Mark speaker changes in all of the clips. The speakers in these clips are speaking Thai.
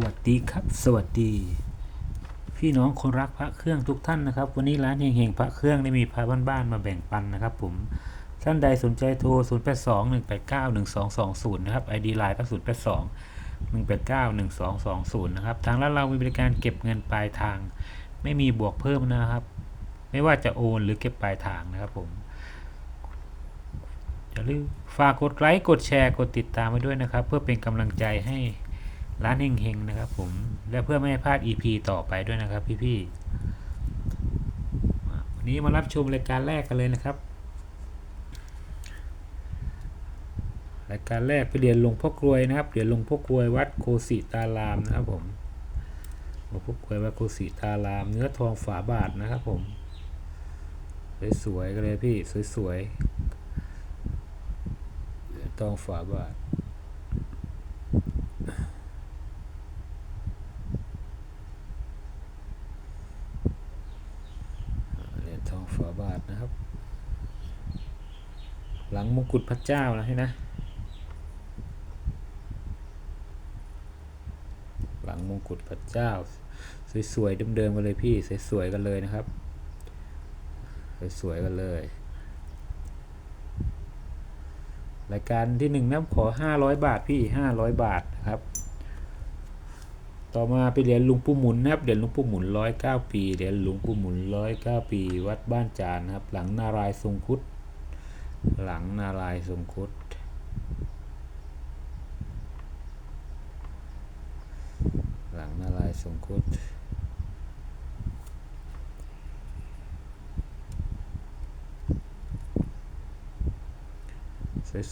Speaker 1: วัสดีครับ สวัสดี พี่น้องคนรักพระเครื่องทุกท่านนะครับ วันนี้ร้านเฮงๆพระเครื่องได้มีพระบ้านๆมาแบ่งปันนะครับ ผมท่านใดสนใจโทร 0 8 2 1 8 9 1 2 2 0 นะครับ ID ไลน์ก็0 8 2 1 8 9 1 2 2 0 นะครับ ทางร้านเรามีบริการเก็บเงินปลายทาง ไม่มีบวกเพิ่มนะครับ ไม่ว่าจะโอนหรือเก็บปลายทางนะครับผมอย่าลืมฝากกดไลค์กดแชร์กดติดตามไว้ด้วยนะครับ เพื่อเป็นกำลังใจให้ ร้านเฮงๆนะครับผมและเพื่อไม่ให้พลาด EP ต่อไปด้วยนะครับพี่ๆวันนี้มารับชมรายการแรกกันเลยนะครับรายการแรกไปเรียนหลวงพ่อกรวยนะครับเรียญหลวงพ่อกรวยวัดโคสิตารามนะครับผมหลวงพ่อกรวยวัดโคสิตาราม เนื้อทองฝาบาทนะครับผมสวยๆกันเลยพี่สวยๆทองฝาบาท เหรียญทองฝาบาทนะครับ หลังมงกุฎพระเจ้านะให้นะ หลังมงกุฎพระเจ้า สวยๆเดิมๆกันเลยพี่สวยๆกันเลยนะครับ สวยๆกันเลยรายการที่หนึ่งนะขอห้าร้อยบาทพี่ห้าร้อยบาทนะครับ ต่อมาไปเหรียญหลุงปู่หมุนนะครับเหรียญหลุงปู่หมุนร้อยเก้าปีเหรียญหลวงปู่หมุนร้อยเก้าปี วัดบ้านจานนะครับ หลังนารายทรงคุด หลังนารายทรงคุดหลังนารายทรงคุด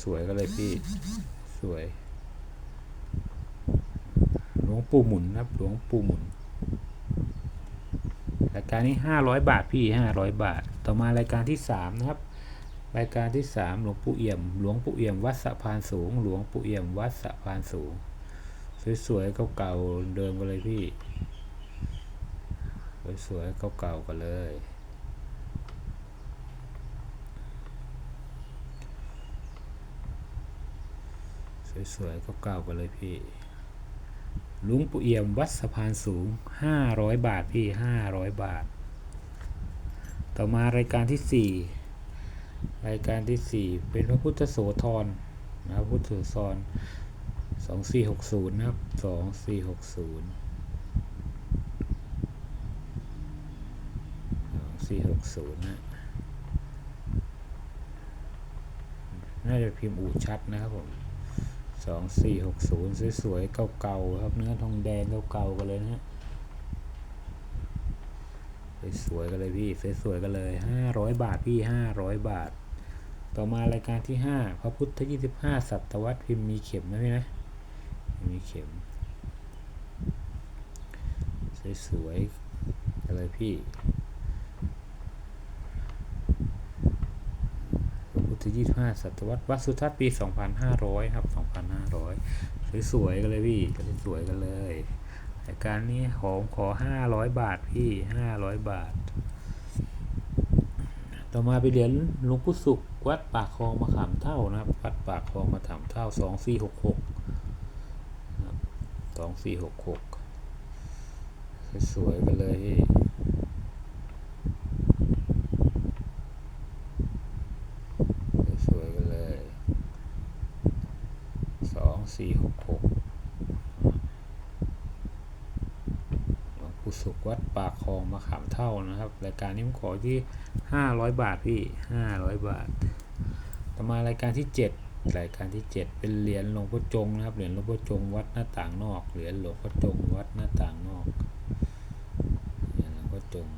Speaker 1: สวยๆก็เลยพี่สวย หลวงปู่หมุนนะครับหลวงปู่หมุนรายการนี้ห้าร้อยบาทพี่ห้าร้อยบาท ต่อมารายการที่สามนะครับ รายการที่สามหลวงปู่เอี่ยม หลวงปู่เอี่ยมวัดสะพานสูง หลวงปู่เอี่ยมวัดสะพานสูง สวยๆเก่าๆเดิมกันเลยพี่ สวยๆเก่าๆกันเลย สวยๆเก่าๆกันเลยพี่ หลุงปู่เอี่ยมวัดสะพานสูง 500 บาทพี่ 500 บาท ต่อมารายการที่ 4 รายการที่ 4 เป็นพระพุทธโสธรนะครับพุทธโสธร2460 นะครับ 2460 2460 นะ น่าจะพิมพ์อูชัดนะครับผมสองสี่หกศูนย์สวยๆ เก่าๆ ครับ เนื้อทองแดงเก่าๆ กันเลยนะฮะ สวยๆกันเลยพี่สวยๆกันเลยห้าร้อยบาทพี่ห้าร้อยบาท ต่อมารายการที่ห้าพระพุทธยี่สิบห้าสัตวรรษพิมพ์มีเข็มนะพี่นะมีเข็ม สวยๆกันเลยพี่พุทธยี่ห้าศตวรรษวัดสุทัศน์ปี 2500 ครับ 2,500 สวยๆกันเลยพี่ก็สวยๆกันเลย แต่การนี้ขอมขอ500บาทพี่500บาท ต่อมาไปเหรียญหลวงปู่สุขวัดปากคลองมะขามเท่านะครับ วัดปากคลองมะขามเท่า2466นะครับ2466สวยๆกันเลยพี่ สวยๆกันเลย สองสี่หกหกหลวงปู่สุขวัดปากคลองมะขามเท่านะค รายการนี้ผมขอที่ห้าร้อยบาทพี่ห้าร้อยบาท ต่อมารายการที่เจ็ดรายการที่เจ็ดเป็นเหรียญหลวงพ่อจงนะครับ เหรียญหลวงพ่อจงวัดหน้าต่างนอก เหรียญหลวงพ่อจงวัดหน้าต่างนอก เหรียญหลวงพ่อจง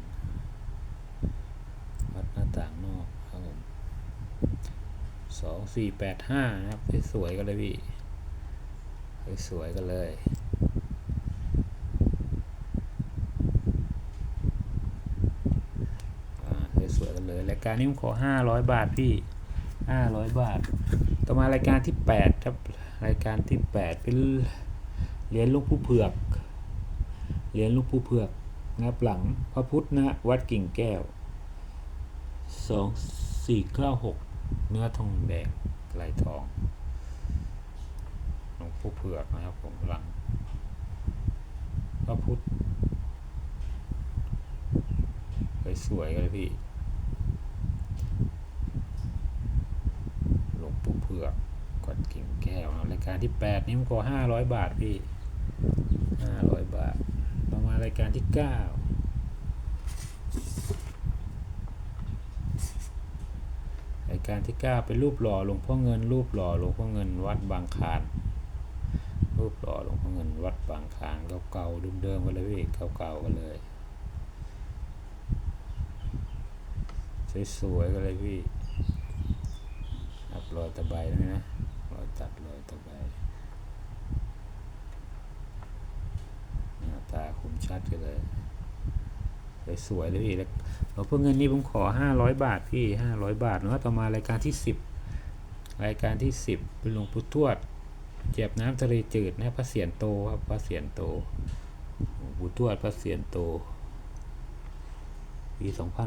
Speaker 1: วัดหน้าต่างนอกครับผมสองสี่แปดห้านะครับ สวยๆกันเลยพี่ สวยๆกันเลย อ่าสวยๆ การนี้ผมขอห้าร้อยบาทพี่ห้าร้อยบาท ต่อมารายการที่แปดครับ รายการที่แปดเป็นเหรียญลูกผู้เผือก เหรียญลูกผู้เผือกนะครับหลังพระพุทธนะวัดกิ่งแก้วสองสี่เก้าหกเนื้อทองแดงลายทองหลวงปู่เผือกนะครับผมกำลังพระพุทธสวยๆเลยพี่ หลวงปู่เผือกกดกิ่งแก้วนะครับรายการที่แปดนี่มันก็ห้าร้อยบาทพี่ห้าร้อยบาทต่อมารายการที่เก้ารายการที่เก้าเป็นรูปหล่อหลวงพ่อเงิน รูปหล่อหลวงพ่อเงินวัดบางคาน รูปหล่อหลวงพ่อเงินวัดบางคานเก่าๆเดิมๆกันเลยพี่เก่าๆกันเลยสวยๆกันเลยพี่ครับรอยตะไบด้วยนะ ตัดรอไบหน้าตาคมชัดกันเลยสวยๆเลยพี่แล้วหลวงพ่อเงินนี่ผมขอห้าร้อยบาทพี่ห้าร้อยบาทเนาะต่อมารายการที่สิบรายการที่สิบเป็นหลวงปู่ทวดเจ็บน้ำทะเลจืดนะพระเสียรโตครับพระเสียรโตหลวงปู่ทวดพระเสียรโตปี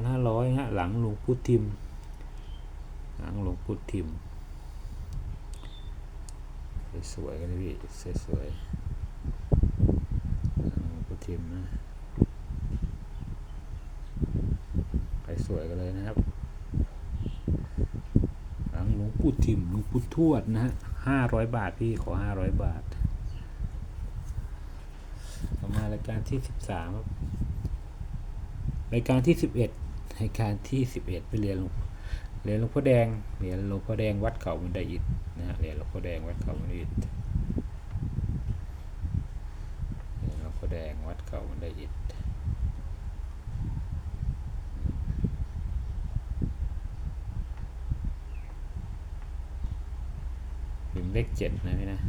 Speaker 1: 2500ฮะหลังหลวงพุทธิม หลังหลวงพุทธิม สวยๆกันพี่สวยๆหลังหลวงพุทธิมนะไปสวยกันเลยนะครับหลังหลวงพุทธิมหลวงพุททวดนะฮะห้าร้อยบาทพี่ขอห้าร้อยบาทต่อมารายการที่สิบสามครับรายการที่สิบเอ็ดรายการที่สิบเอ็ดไปเรียนหลวง เหรียนหลวงพ่อแดงเหรียนหลวงพ่อแดงวัดเขาบันไดอิฐนะฮะเหรียนหลวงพ่อแดงวัดเขาบันไดอิฐเรียนหลวงพ่อแดงวัดเขาบันไดอิฐพิมพ์เลขเจ็ดนะพี่นะ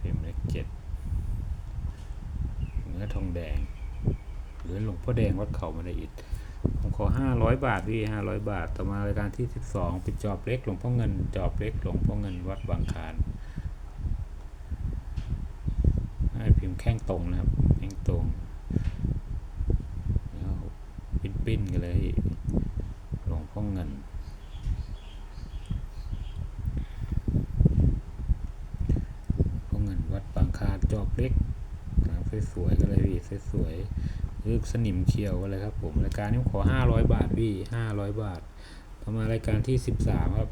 Speaker 1: พิมพ์เลขเจ็ด เนื้อทองแดง หรือหลวงพ่อแดงวัดเขามาไดอิฐผมขอห้าร้อยบาทพี่ห้าร้อยบาท ต่อมารายการที่สิบสองเป็นจอบเล็กหลวงพ่อเงิน จอบเล็กหลวงพ่อเงินวัดบางคารให้พิมพ์แข้งตรงนะครับแข้งตรงแล้วปิ้นๆกันเลยหลวงพ่อเงิน พวกเงินวัดบางคาจอบเล็กนะครับสวยๆกันเลยพี่สวยๆลึ กสนิมเชียวกันเลยครับผมรายการนี้ขอห้าร้อยบาทพี่ห้าร้อยบาทต่อมารายการที่สิบสามครับ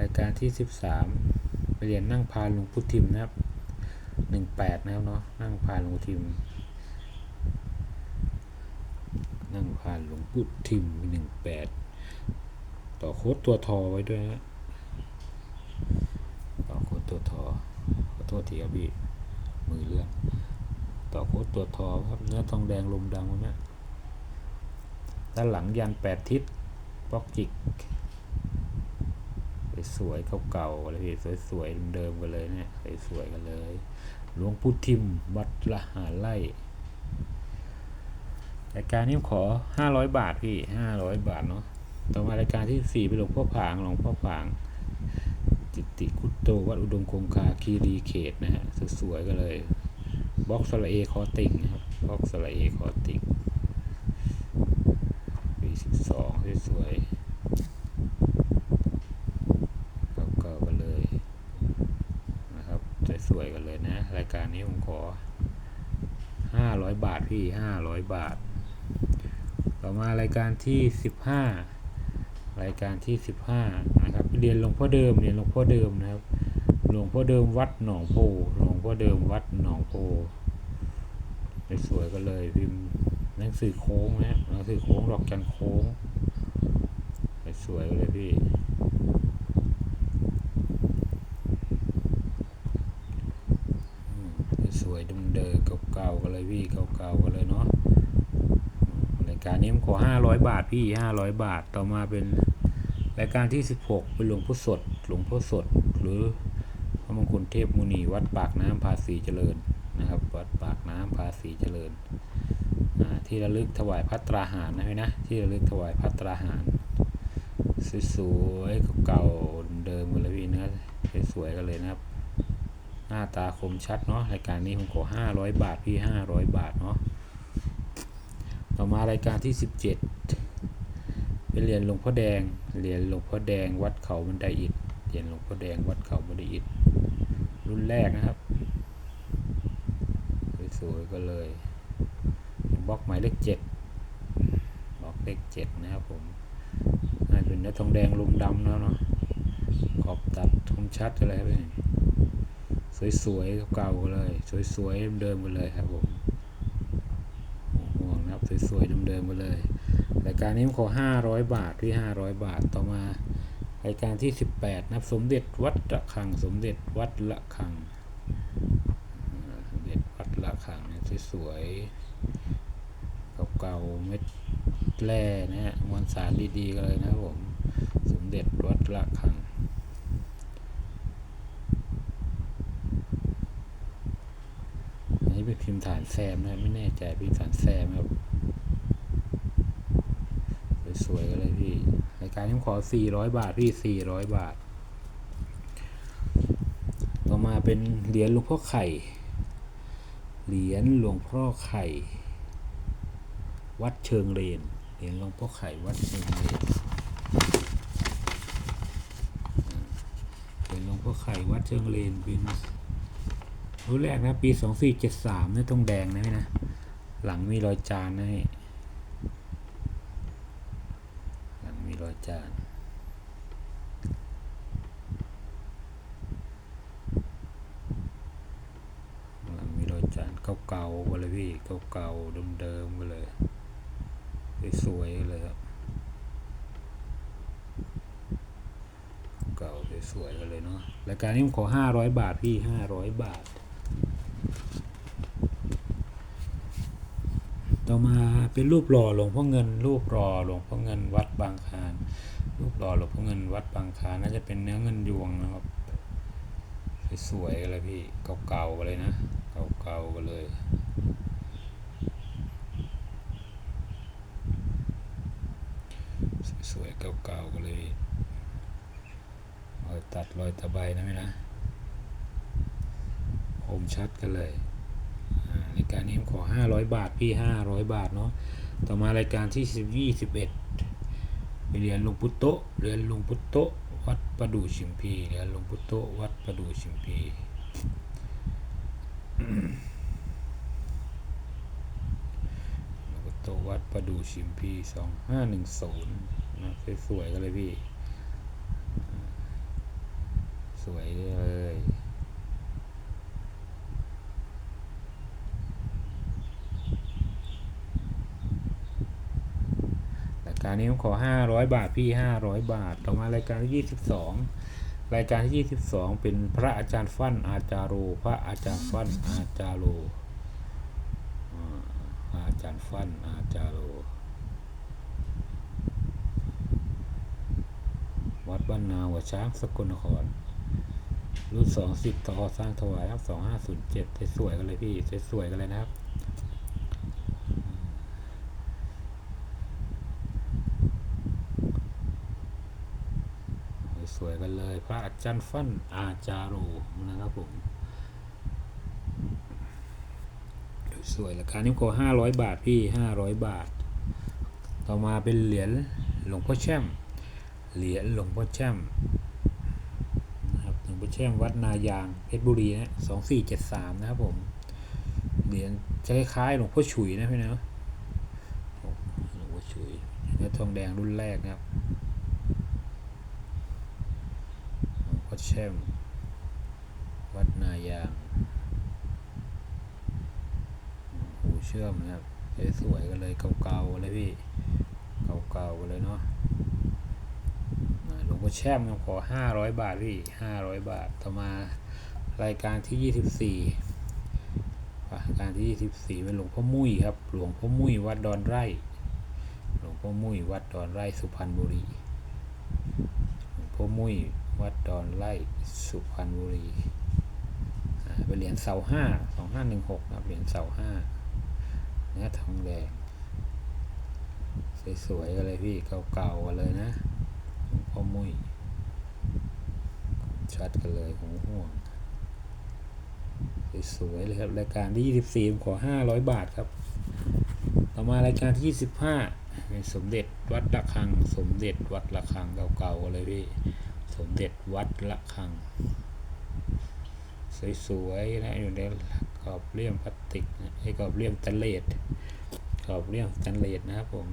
Speaker 1: รายการที่สิบสามเรียนนั่งพานหลวงพุทธิมนะครับหนึ่งแปดนะครับเนาะนั่งพานหลวงพุทธิม นั่งพานหลวงพุทธิมหนึ่งแปดต่อโค้ดตัวทอไว้ด้วยนะต่อโค้ดตัวทอขอโทษทีครับพี่มือเลื่อน ต่อโค้ดตัวทอครับ เนื้อทองแดงลมดังนะด้านหลังยันแปดทิศบล็อกจิก สวยๆเก่าๆเลยพี่สวยๆเดิมๆกันเลยเนี่ยสวยๆกันเลย หลวงพุทธิมวัดละหาไล่รายการนี้ขอห้าร้อยบาทพี่ห้าร้อยบาทเนาะต่อมารายการที่สี่เป็นหลวงพ่อผางหลวงพ่อผาง จิตติคุตโตวัดอุดมคงคาคีรีเขตนะฮะสวยๆกันเลย บล็อกสระเอคอติงนะครับบล็อกสระเอคอติงปีสิบสองสวยๆเก่าๆกันเลยนะครับสวยๆกันเลยนะ รายการนี้ผมขอห้าร้อยบาทพี่ห้าร้อยบาท ต่อมารายการที่สิบห้ารายการที่สิบห้านะครับเรียนหลวงพ่อเดิมเรียนหลวงพ่อเดิมนะครับหลวงพ่อเดิมวัดหนองโพหลว พ่อเดิมวัดหนองโพสวยๆกันเลยพิมพ์หนังสือโค้งนะหนังสือโค้งดอกจันโค้งสวยๆกันเลยพี่สวยๆเดิมเก่าๆกันเลยพี่เก่าๆกันเลยเนาะรายการนี้ผมขอห้าร้อยบาทพี่ห้าร้อยบาทต่อมาเป็นรายการที่16เป็นหลวงพ่อสดหลวงพ่อสดหรือ มงคลเทพมุนี วัดปากน้ำภาษีเจริญนะครับ วัดปากน้ำภาษีเจริญ ที่ระลึกถวายพัตราหารนะพี่นะที่ระลึกถวายพัตราหาร สวยๆเก่าเดิมกันเลยพี่นะสวยๆกันเลยนะครับ หน้าตาคมชัดเนาะรายการนี้ผมขอ 500 บาทพี่ 500 บาทเนาะต่อมารายการที่ 17เป็นเหรียญหลวงพ่อแดงเหรียญหลวงพ่อแดงวัดเขาบันไดอิฐเหรียญหลวงพ่อแดงวัดเขาบันไดอิฐ รุ่นแรกนะครับ สวยๆก็เลยบล็อกหมายเลขเจ็ดบล็อกเลขเจ็ดนะครับผมน่าจะเป็นเนื้อทองแดงลุมดำแล้วเนาะขอบตัดคมชัดอะไรไปสวยๆเก่าเลย สวยๆเดิมๆกันเลยครับผมห่วงนะครับสวยๆเดิมๆกันเลยรายการนี้ขอ 500 บาทที่500 บาทต่อมา รายการที่ 18นะครับสมเด็จวัดระฆัง สมเด็จวัดระฆัง สมเด็จวัดระฆังเนี่ยสวยๆเก่าๆเม็ดแร่นะฮะมวลสารดีๆกันเลยนะครับผม สมเด็จวัดระฆังอันนี้เป็นพิมพ์ฐานแซมนะไม่แน่ใจพิมพ์ฐานแซมครับสวยๆกันเลยพี่ายการผมขอ 400 บาท พี่ 400 บาท ต่อมาเป็นเหรียญหลวงพ่อไข่ เหรียญหลวงพ่อไข่ วัดเชิงเรน เหรียญหลวงพ่อไข่วัดเชิงเรน เหรียญหลวงพ่อไข่วัดเชิงเรนเป็นรุ่นแรกนะปี 2473นี่ต้องแดงนะพี่นะ หลังมีรอยจานนะพี่ หลังมี รอยจานหลังมีรอยจานเก่าๆไปเลยพี่เก่าๆเดิมๆไปเลย สวยๆเลยครับเก่าสวยๆกันเลยเนาะรายการนี้ผมขอห้าร้อยบาทพี่ห้าร้อยบาท ต่อมาเป็นรูปหล่อหลวงพ่อเงิน รูปหล่อหลวงพ่อเงินวัดบางคานรูปหล่อหลวงพ่อเงินวัดบางคานน่าจะเป็นเนื้อเงินยวงนะครับสวยๆกันเลยพี่เก่าๆกันเลยนะเก่าๆกันเลยสวยๆเก่าๆกันเลยรอยตัดรอยตะไบนะไหมนะคมชัดกันเลย รายการนี้ผมขอ 500 บาท พี่ 500 บาทเนาะต่อมารายการที่21เป็นเรียญหลวงพุโตเรียญหลวงพุโตวัดประดู่ชิมพีเรียญหลวงพุโตวัดประดู่ชิมพีหลวงพุโตวัดประดู่ชิมพี2510นะสวยๆกันเลยพี่ สวยเลย รายการนี้ผมขอ 500 บาทพี่ 500 บาท ต่อมารายการที่22 รายการที่22 เป็นพระอาจารย์ฟั่นอาจารโรพระอาจารย์ฟั่นอาจารโรอาจารย์ฟั่นอาจารโรวัดบ้านนาหัวช้างสกลนครรุ่น2 10ต่อสร้างถวายครับ2507สวยๆกันเลยพี่สวยๆกันเลยนะครับ สวยๆกันเลย พระอา จารย์ฟั่นอาจาโรนะครับผมสวยราคานิ้วโกห้าร้อยบาทพี่ห้าร้อยบาท ต่อมาเป็นเหรียญหลวงพ่อแช่ม เหรียญหลวงพ่อแช่มนะครับหลวงพ่อแช่มวัดนายางเพชรบุรีนะสองสี่เจ็ดสามนะครับผม เหรียญจะคล้ายๆหลวงพ่อฉุยนะพี่นะหลวงพ่อฉุยเนื้อทองแดงรุ่นแรกนะครับ หลวงพ่อแช่มวัดนายางหูเชื่อมนะครับสวยๆกันเลยเก่าๆเลยพี่ เก่าๆกันเลยเนาะหลวงพ่อแช่มผมขอห้าร้อยบาทพี่ห้าร้อยบาทต่อมารายการที่ยี่สิบสี่รายการที่ยี่สิบสี่เป็นหลวงพ่อมุ้ยครับ หลวงพ่อมุ้ยวัดดอนไร่ หลวงพ่อมุ้ยวัดดอนไร่สุพรรณบุรีหลวงพ่อมุ้ย วัดดอนไร่สุพรรณบุรีเป็นเหรียญเสาห้าสองห้าหนึ่งหกครับเหรียญเสาห้าเนื้อทองแดงสวยๆกันเลยพี่เก่าๆกันเลยนะพ่อมุ้ยชัดกันเลยหูห่วงสวยๆเลยครับ รายการที่ 24 ขอ 500 บาทครับ ต่อมารายการที่ 25 เป็นสมเด็จวัดระฆัง สมเด็จวัดระฆังเก่าๆเลยพี่ สมเด็จวัดระฆัง สวยๆนะอยู่ในกรอบเลี่ยมพลาสติกนะให้กรอบเลี่ยมตนเลสกรอบเลี่ยมตนเลสนะครับผม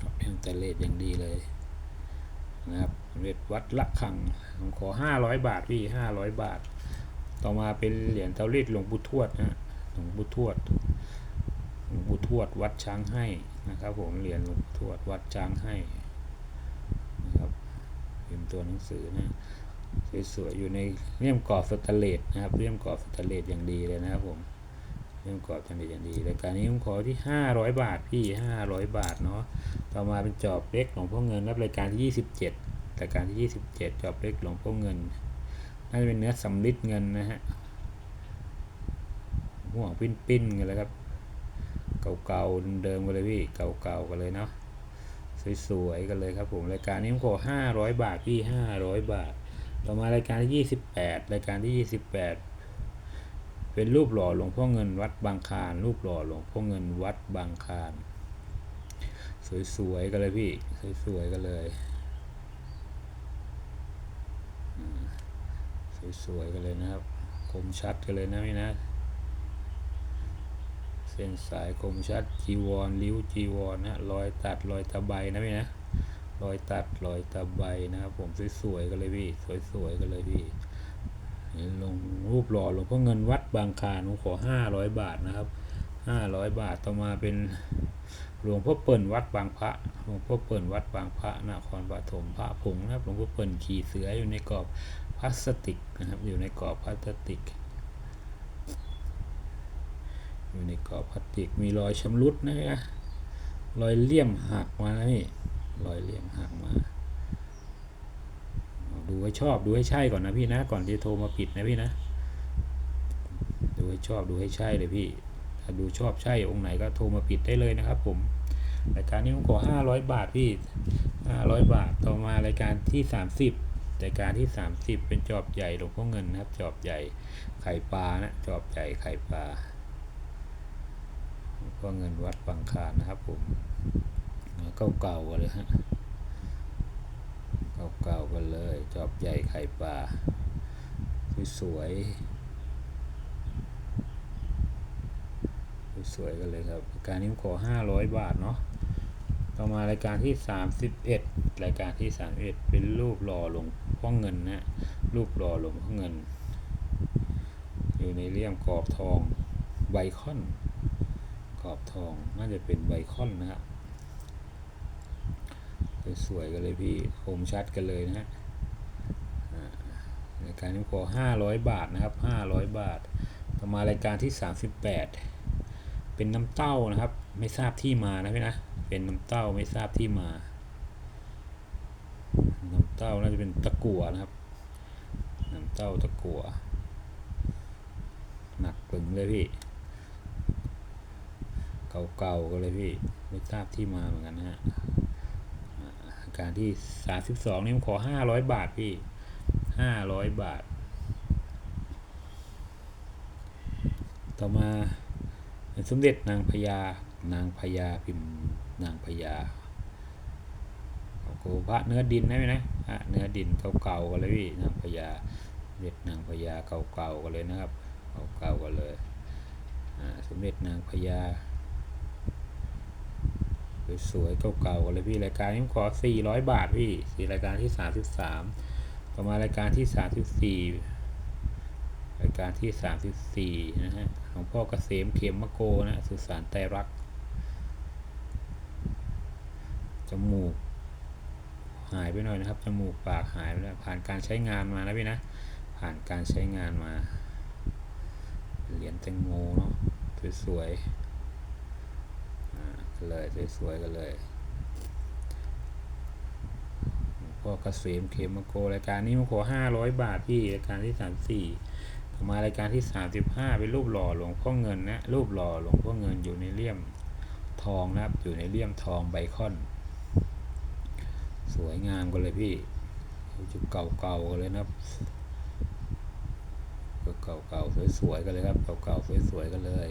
Speaker 1: กรอบเลี่ยมตนเลสอย่างดีเลยนะครับสมเด็จวัดระฆังผมขอห้าร้อยบาทพี่ห้าร้อยบาท ต่อมาเป็นเหรียญเตารีดหลวงปู่ทวดนะหลวงปู่ทวดหลวงปู่ทวดวัดช้างให้นะครับผมเหรียญหลวงปู่ทวดวัดช้างให้ พิมพ์ตัวหนังสือนะสวยๆอยู่ในเลี่ยมกรอบสแตนเลสนะครับเลี่ยมกรอบสแตนเลสอย่างดีเลยนะครับผมเลี่ยมกรอบสแตนเลสอย่างดีรายการนี้ผมขอที่ 500 บาทพี่ 500 บาทเนาะต่อมาเป็นจอบเล็กหลวงพ่อเงินรับรายการที่ 27รายการที่ 27 จอบเล็กหลวงพ่อเงินน่าจะเป็นเนื้อสำลิดเงินนะฮะห่วงปิ้นๆกันเลยครับ เก่าๆเดิมๆกันเลยพี่เก่าๆกันเลยเนาะ สวยๆกันเลยครับผมรายการนี้ผมขอ500 บาทพี่ 500 บาท ต่อมารายการที่ 28 รายการที่ 28 เป็นรูปหล่อหลวงพ่อเงินวัดบางคานรูปหล่อหลวงพ่อเงินวัดบางคานสวยๆกันเลยพี่สวยๆกันเลยสวยๆกันเลยนะครับคมชัดกันเลยนะพี่นะ เส้นสายคมชัดจีวรริ้วจีวรนะรอยตัดรอยตะไบนะพี่นะรอยตัดรอยตะไบนะครับผมสวยๆกันเลยพี่สวยๆกันเลยพี่ลงรูปหล่อหลวงพ่อเงินวัดบางคานผมขอห้าร้อยบาทนะครับห้าร้อยบาทต่อมาเป็นหลวงพ่อเปิ่นวัดบางพระหลวงพ่อเปิ่นวัดบางพระนครปฐมพระผงนะครับหลวงพ่อเปิ่นขี่เสืออยู่ในกรอบพลาสติกนะครับอยู่ในกรอบพลาสติก อยู่ในกรอบพลาสติกมีรอยชำรุดนะฮะรอยเลี่ยมหักมานี่รอยเลี่ยมหักมา ดูให้ชอบดูให้ใช่ก่อนนะพี่นะ ก่อนที่จะโทรมาปิดนะพี่นะ ดูให้ชอบดูให้ใช่เลยพี่ ถ้าดูชอบใช่องค์ไหนก็โทรมาปิดได้เลยนะครับ ผมรายการนี้ผมขอห้าร้อยบาทพี่ห้าร้อยบาทต่อมารายการที่สามสิบรายการที่สามสิบเป็นจอบใหญ่หลวงพ่อเงินนะครับ จอบใหญ่ไข่ปลานะจอบใหญ่ไข่ปลา หลวงพ่อเงินวัดบางคานนะครับผมเก่าๆกันเลยฮะเก่าๆกันเลย จอบใหญ่ไข่ปลาสวยๆสวยๆกันเลยครับรายการนี้ขอ 500 บาทเนาะ ต่อมารายการที่ 31 รายการที่ 31 เป็นรูปหล่อหลวงพ่อเงินนะ รูปหล่อหลวงพ่อเงิน อยู่ในเลี่ยมกรอบทองไบคอน อบทองน่าจะเป็นไบคอนนะครับสวยๆกันเลยพี่คมชัดกันเลยนะฮะรายการนี้ขอ500 บาทนะครับ 500 บาทต่อมารายการที่ 38 เป็นน้ำเต้านะครับ ไม่ทราบที่มานะพี่นะเป็นน้ำเต้าไม่ทราบที่มา น้ำเต้าน่าจะเป็นตะกั่วนะครับ น้ำเต้าตะกั่วหนักปึงเลยพี่ เก่าๆกันเลยพี่ไม่ทราบที่มาเหมือนกันนะฮะการที่ 32นี่ผมขอ 500 บาทพี่ 500 บาท ต่อมาสมเด็จนางพญานางพญาพิมพ์นางพญาโอ้โพระเนื้อดินนะพี่นะพระเนื้อดินเก่าๆกันเลยพี่นางพญาสมเด็จนางพญาเก่าๆกันเลยนะครับ เก่าๆกันเลยสมเด็จนางพญา สวยๆเก่าๆกันเลยพี่รายการนี้ขอ 400 บาทพี่สี่รายการที่ 33 ต่อมารายการที่ 34 รายการที่ 34 นะฮะหลวงพ่อเกษมเข็มมะโกนะสุสานไตรักจมูก หายไปหน่อยนะครับ จมูกปากหายไปแล้วผ่านการใช้งานมานะพี่นะ ผ่านการใช้งานมา เหรียญแตงโมเนาะสวยๆ กันเลย สวยๆกันเลยหลวงพ่อเกษมเขมโกรายการนี้มันขอห้าร้อยบาทพี่รายการที่สามสี่ต่อมารายการที่สามสิบห้าเป็นรูปหล่อหลวงพ่อเงินนะรูปหล่อหลวงพ่อเงินอยู่ในเลี่ยมทองนะครับ อยู่ในเลี่ยมทองไบคอน สวยงามกันเลยพี่จุดเก่าๆกันเลยนะครับเก่าๆสวยๆกันเลยครับ เก่าๆสวยๆกันเลย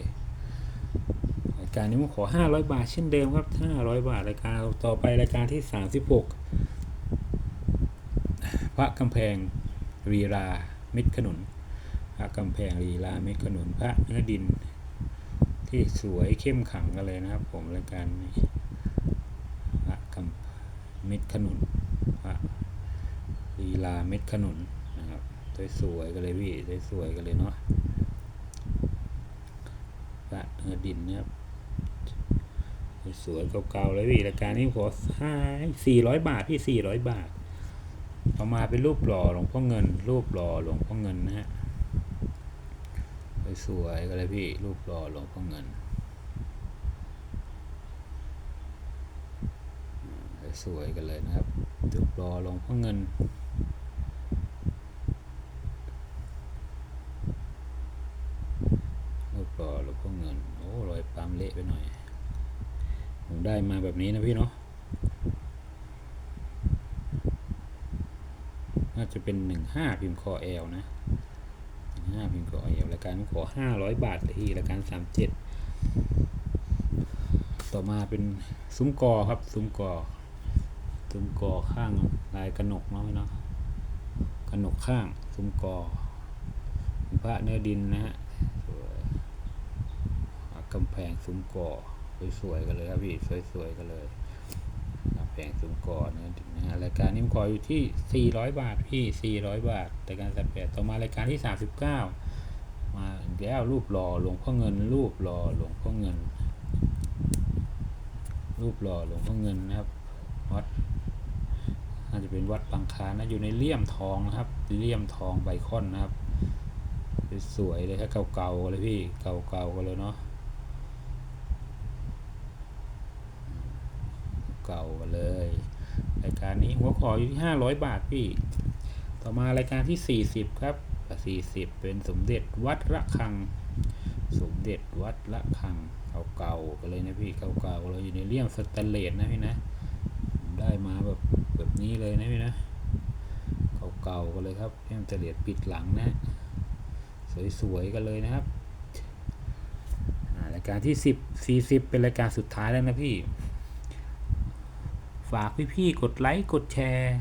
Speaker 1: การนี้ผมขอ 500 บาทเช่นเดิมครับ 500 บาทรายการต่อไปรายการที่ 36 พระกำแพงรีราเม็ดขนุน พระกำแพงรีราเม็ดขนุนพระเนื้อดิน ที่สวยเข้มขังกันเลยนะครับ ผมรายการนี้พระกำเม็ดขนุนพระลีลาเม็ดขนุนนะครับสวยๆกันเลยพี่สวยๆกันเลยเนาะพระเนื้อดินนะครับ สวยเก่าๆเลยพี่รายการนี้ขอห้าสี่ร้อยบาทพี่สี่ร้อยบาท เอามาเป็นรูปหล่อหลวงพ่อเงิน รูปหล่อหลวงพ่อเงินนะฮะสวยๆกันเลยพี่รูปหล่อหลวงพ่อเงินสวยๆกันเลยนะครับรูปหล่อหลวงพ่อเงิน รูปหล่อหลวงพ่อเงิน โอ้รอยปั๊มเละไปหน่อย ผ มได้มาแบบนี้นะพี่เนาะน่าจะเป็นหนึ่งห้าพิมพ์คอเอลนะห้าพิมพ์คอเอลรายการขอห้าร้อยบาทลยที่รายการสามเจ็ดต่อมาเป็นซุ้มกอครับ ซุ้มกอซุ้มกอข้างลายกระหนกเนาะพี่เนาะกระหนกข้างซุ้มกอพระเนื้อดินนะฮะกำแพงซุ้มกอ สวยๆกันเลยครับพี่สวยๆกันเลยแพงซุ้มกอเนื้อนนะฮะรายการนี้มกออยู่ที่ 400 บาทพี่400 บาทรายการสัตว์แปดต่อมารายการที่ 39 มาแล้วรูปหล่อหลวงพ่อเงิน รูปหล่อหลวงพ่อเงิน รูปหล่อหลวงพ่อเงินนะครับวัดน่าจะเป็นวัดบางคานนะอยู่ในเลี่ยมทองนะครับเลี่ยมทองไบคอนนะครับสวยเลยครับเก่าๆเลยพี่เก่าๆกันเลยเนาะ เก่าเลย รายการนี้หัวขออยู่ที่ห้าร้อยบาทพี่ ต่อมารายการที่สี่สิบครับสี่สิบเป็นสมเด็จวัดระฆัง สมเด็จวัดระฆังเก่าๆกันเลยนะพี่ เก่าๆเลยอยู่ในเลี่ยมสแตนเลสนะพี่นะ ได้มาแบบแบบนี้เลยนะพี่นะ เก่าๆกันเลยครับเลี่ยมสแตนเลสปิดหลังนะ สวยๆกันเลยนะครับรายการที่สิบสี่สิบเป็นรายการสุดท้ายแล้วนะพี่ ฝากพี่ๆกดไลค์กดแชร์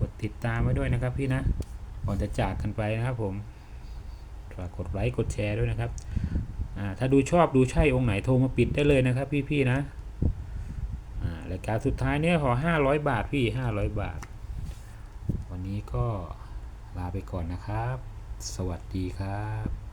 Speaker 1: กดติดตามไว้ด้วยนะครับพี่นะก่อนจะจากกันไปนะครับผมฝากกดไลค์กดแชร์ด้วยนะครับถ้าดูชอบดูใช่องค์ไหนโทรมาปิดได้เลยนะครับ พี่ๆนะรายการสุดท้ายเนี่ยขอห้าร้อยบาทพี่ห้าร้อยบาท วันนี้ก็ลาไปก่อนนะครับ สวัสดีครับ